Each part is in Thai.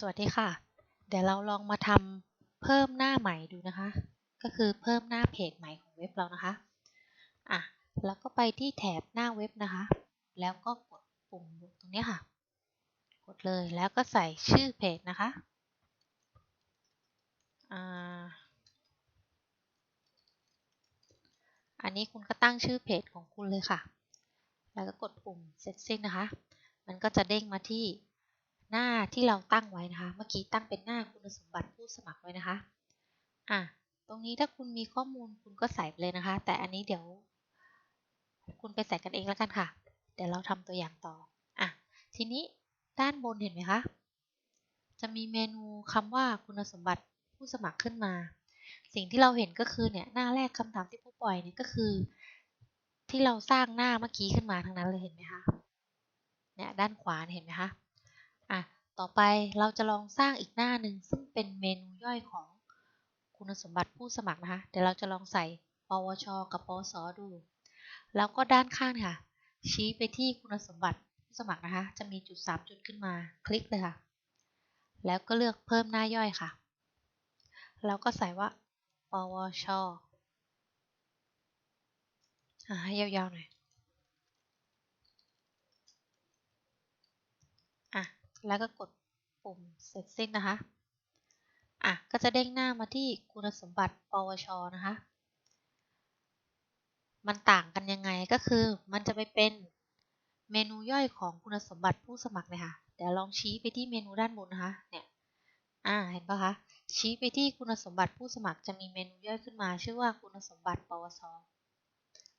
สวัสดีค่ะ เดี๋ยวเราลองมาทำเพิ่มหน้าใหม่ดูนะคะ ก็คือเพิ่มหน้าเพจใหม่ของเว็บเรานะคะ อะ แล้วก็ไปที่แถบหน้าเว็บนะคะ แล้วก็กดปุ่มตรงนี้ค่ะ กดเลยแล้วก็ใส่ชื่อเพจนะคะ อ่า อันนี้คุณก็ตั้งชื่อเพจของคุณเลยค่ะ แล้วก็กดปุ่มเสร็จสิ้นนะคะ มันก็จะเด้งมาที่ หน้าที่เราตั้งไว้นะคะ เมื่อกี้ตั้งเป็นหน้าคุณสมบัติผู้สมัครไว้นะคะ อะ ตรงนี้ถ้าคุณมีข้อมูลคุณก็ใส่ไปเลยนะคะ แต่อันนี้เดี๋ยว คุณไปใส่กันเองแล้วกันค่ะ เดี๋ยวเราทำตัวอย่างต่อ อะ ทีนี้ด้านบนเห็นไหมคะ จะมีเมนูคำว่าคุณสมบัติผู้สมัครขึ้นมา สิ่งที่เราเห็นก็คือเนี่ยหน้าแรกคำถามที่ผู้ปล่อยเนี่ยก็คือ ที่เราสร้างหน้าเมื่อกี้ขึ้นมาทั้งนั้นเลยเห็นไหมคะ เนี่ยด้านขวาเห็นไหมคะ อะต่อไปเราจะลองสร้างอีกหน้าหนึ่งซึ่งเป็นเมนูย่อยของคุณสมบัติผู้สมัครนะคะเดี๋ยวเราจะลองใส่ปวช กับปวสดู แล้วก็ด้านข้างค่ะ ชี้ไปที่คุณสมบัติผู้สมัครนะคะ จะมีจุด 3 จุดขึ้นมา คลิกเลยค่ะ แล้วก็เลือกเพิ่มหน้าย่อยค่ะ แล้วก็ใส่ว่า ปวชอ่าให้ยาวๆหน่อย อะ แล้วก็กดปุ่มเสร็จสิ้นนะคะ อะ ก็จะเด้งหน้ามาที่คุณสมบัติ ปวช นะคะ มันต่างกันยังไงก็คือมันจะไปเป็นเมนูย่อยของคุณสมบัติผู้สมัครเลยค่ะ เดี๋ยวลองชี้ไปที่เมนูด้านบนนะคะ เนี่ย อ่า เห็นปะคะ ชี้ไปที่คุณสมบัติผู้สมัครจะมีเมนูย่อยขึ้นมา ชื่อว่าคุณสมบัติ ปวส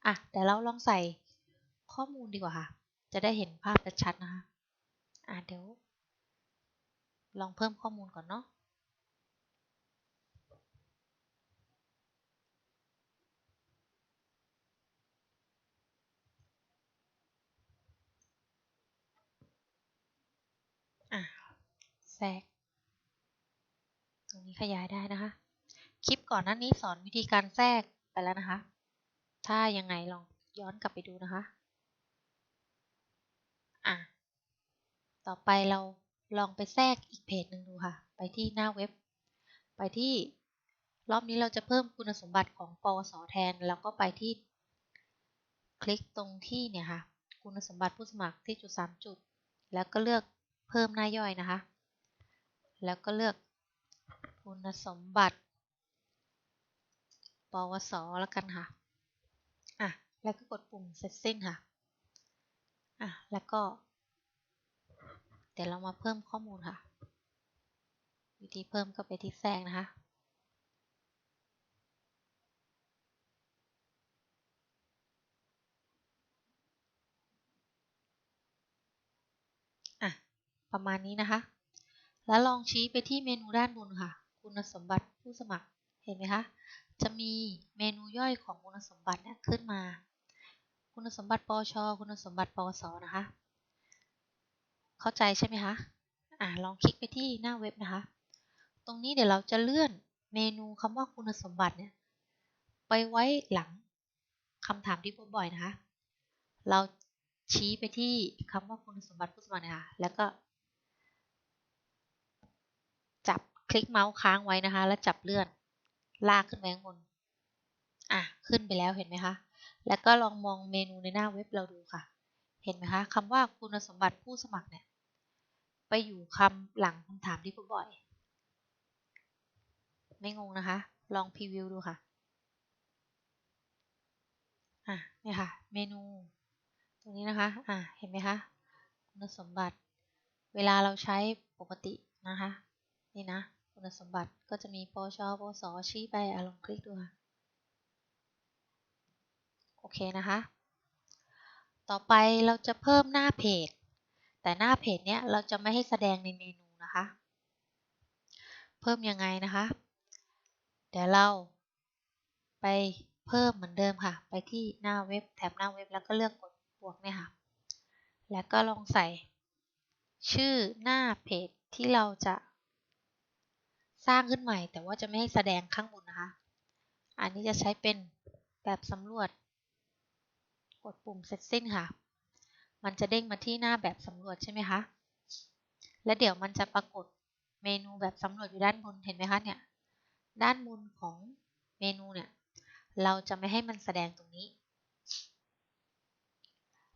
อะ เดี๋ยวเราลองใส่ข้อมูลดีกว่าค่ะ จะได้เห็นภาพชัดๆนะคะ อะเดี๋ยว ลองเพิ่มข้อมูลก่อนเนาะอะแทรกตรงนี้ขยายได้นะคะ คลิปก่อนหน้านี้สอนวิธีการแทรกไปแล้วนะคะ ถ้ายังไงลองย้อนกลับไปดูนะคะ อะ ต่อไปเรา ลองไปแทรกอีกเพจหนึ่งดูค่ะ ไปที่หน้าเว็บ ไปที่รอบนี้เราจะเพิ่มคุณสมบัติของปวสแทน แล้วก็ไปที่ คลิกตรงที่เนี่ยค่ะ คุณสมบัติผู้สมัครที่จุด3จุด แล้วก็เลือกเพิ่มหน้าย่อยนะคะ แล้วก็เลือกคุณสมบัติ ปวสแล้วกันค่ะ อะ แล้วก็กดปุ่มเสร็จสิ้นค่ะ อะ แล้วก็ ดี๋ยวเรามาเพิ่มข้อมูลค่ะ วิธีเพิ่มก็ไปที่แทรกนะคะอะประมาณนี้นะคะ แล้วลองชี้ไปที่เมนูด้านบนค่ะ คุณสมบัติผู้สมัครเห็นไหมคะ จะมีเมนูย่อยของคุณสมบัติเนี่ยขึ้นมา คุณสมบัติปวชคุณสมบัติปวสนะคะ เข้าใจใช่ไหมคะอะลองคลิกไปที่หน้าเว็บนะคะ ตรงนี้เดี๋ยวเราจะเลื่อนเมนูคำว่าคุณสมบัติเนี่ยไปไว้หลังคำถามที่พบบ่อยนะคะ เราชี้ไปที่คำว่าคุณสมบัติผู้สมัครนะคะ แล้วก็ จับคลิกเมาส์ค้างไว้นะคะ แล้วจับเลื่อนลากขึ้นไปข้างบน อะ ขึ้นไปแล้วเห็นไหมคะ แล้วก็ลองมองเมนูในหน้าเว็บเราดูค่ะ เห็นไหมคะคำว่าคุณสมบัติผู้สมัครเนี่ย ไปอยู่คำหลังคำถามที่พบบ่อย ไม่งงนะคะ ลองพรีวิวดูค่ะ อะนี่ค่ะ เมนู ตรงนี้นะคะ อะ เห็นไหมคะ คุณสมบัติ เวลาเราใช้ปกตินะคะ นี่นะ คุณสมบัติก็จะมีปชปสชี้ไปอะลองคลิกดูค่ะ โอเคนะคะ ต่อไปเราจะเพิ่มหน้าเพจ แต่หน้าเพจเนี้ยเราจะไม่ให้แสดงในเมนูนะคะ เพิ่มยังไงนะคะ เดี๋ยวเราไปเพิ่มเหมือนเดิมค่ะ ไปที่หน้าเว็บแถบหน้าเว็บแล้วก็เลือกกดบวกเนี่ยค่ะ แล้วก็ลองใส่ ชื่อหน้าเพจที่เราจะสร้างขึ้นใหม่ แต่ว่าจะไม่ให้แสดงข้างบนนะคะ อันนี้จะใช้เป็นแบบสำรวจ กดปุ่มเสร็จสิ้นค่ะ มันจะเด้งมาที่หน้าแบบสำรวจใช่ไหมคะ และเดี๋ยวมันจะปรากฏเมนูแบบสำรวจอยู่ด้านบนเห็นไหมคะเนี่ย ด้านบนของเมนูเนี่ย เราจะไม่ให้มันแสดงตรงนี้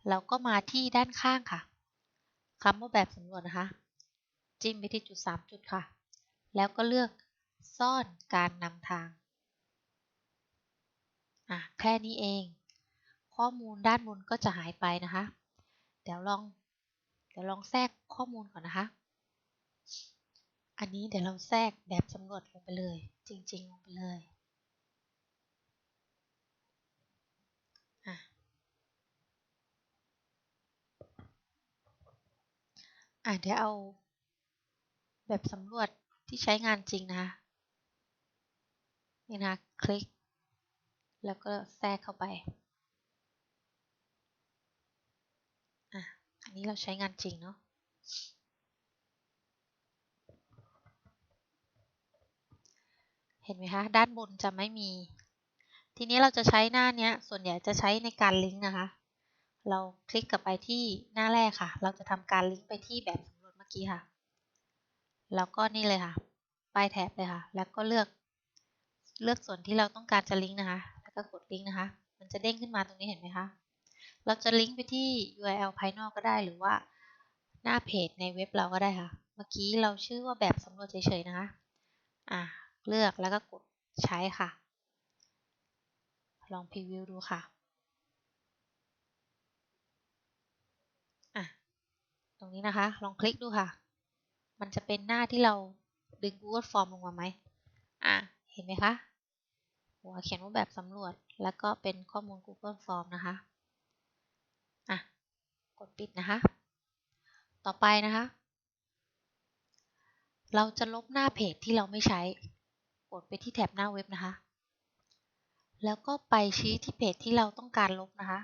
เราก็มาที่ด้านข้างค่ะคำว่าแบบสำรวจนะคะ จิ้มไปที่จุด 3 จุดค่ะ แล้วก็เลือกซ่อนการนำทาง อะ แค่นี้เอง ข้อมูลด้านบนก็จะหายไปนะคะ เดี๋ยวลอง เดี๋ยวลองแทรกข้อมูลก่อนนะคะ อันนี้เดี๋ยวเราแทรกแบบสำรวจลงไปเลย จริง ๆ ลงไปเลยอะอะเดี๋ยวเอาแบบสำรวจที่ใช้งานจริงนะคะนี่นะคลิก แล้วก็แทรกเข้าไป อะ อันนี้เราใช้งานจริงเนาะ เห็นไหมคะ ด้านบนจะไม่มี ทีนี้เราจะใช้หน้านี้ส่วนใหญ่จะใช้ในการลิงก์นะคะ เราคลิกกลับไปที่หน้าแรกค่ะ เราจะทำการลิงก์ไปที่แบบสำรวจเมื่อกี้ค่ะ แล้วก็นี่เลยค่ะป้ายแท็บเลยค่ะ แล้วก็เลือก เลือกส่วนที่เราต้องการจะลิงก์นะคะ แล้วก็กดลิงก์นะคะ มันจะเด้งขึ้นมาตรงนี้เห็นไหมคะ เราจะลิงก์ไปที่ URL ภายนอกก็ได้หรือว่าหน้าเพจในเว็บเราก็ได้ค่ะ เมื่อกี้เราชื่อว่าแบบสำรวจเฉยๆนะคะอะเลือกแล้วก็กดใช้ค่ะ ลองพรีวิวดูค่ะอะตรงนี้นะคะ ลองคลิกดูค่ะ มันจะเป็นหน้าที่เราดึง Google Form ลงมาไหมอะเห็นไหมคะหัวเขียนว่าแบบสำรวจแล้วก็เป็นข้อมูล Google Form นะคะ ดปิดนะคะ ต่อไปนะคะ เราจะลบหน้าเพจที่เราไม่ใช้ กดไปที่แท็บหน้าเว็บนะคะ แล้วก็ไปชี้ที่เพจที่เราต้องการลบนะคะ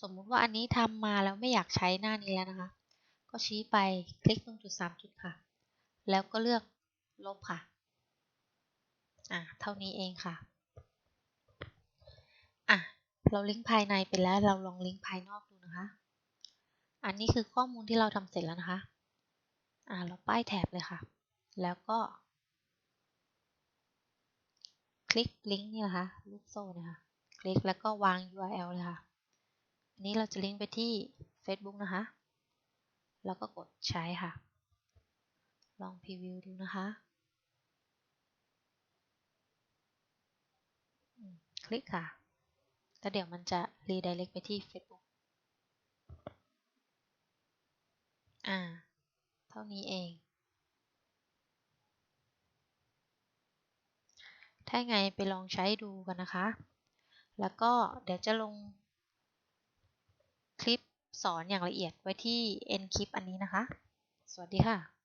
สมมุติว่าอันนี้ทำมาแล้วไม่อยากใช้หน้านี้แล้วนะคะ ก็ชี้ไปคลิกตรงจุด3จุดค่ะ แล้วก็เลือกลบค่ะ อะ เท่านี้เองค่ะ อะ เราลิงก์ภายในไปแล้ว เราลองลิงก์ภายนอกดูนะคะ อันนี้คือข้อมูลที่เราทำเสร็จแล้วนะคะ อ่า เราป้ายแท็บเลยค่ะ แล้วก็ คลิกลิงก์นี่นะคะ ลูกโซ่นะคะ คลิกแล้วก็วาง URL เลยค่ะ อันนี้เราจะลิงก์ไปที่ Facebook นะคะ แล้วก็กดใช้ค่ะ ลองพรีวิวดูนะคะคลิกค่ะ แล้วเดี๋ยวมันจะ redirect ไปที่ Facebook อ่า เท่านี้เอง ถ้าไงไปลองใช้ดูกันนะคะ แล้วก็เดี๋ยวจะลง คลิปสอนอย่างละเอียดไว้ที่ end คลิปอันนี้นะคะ สวัสดีค่ะ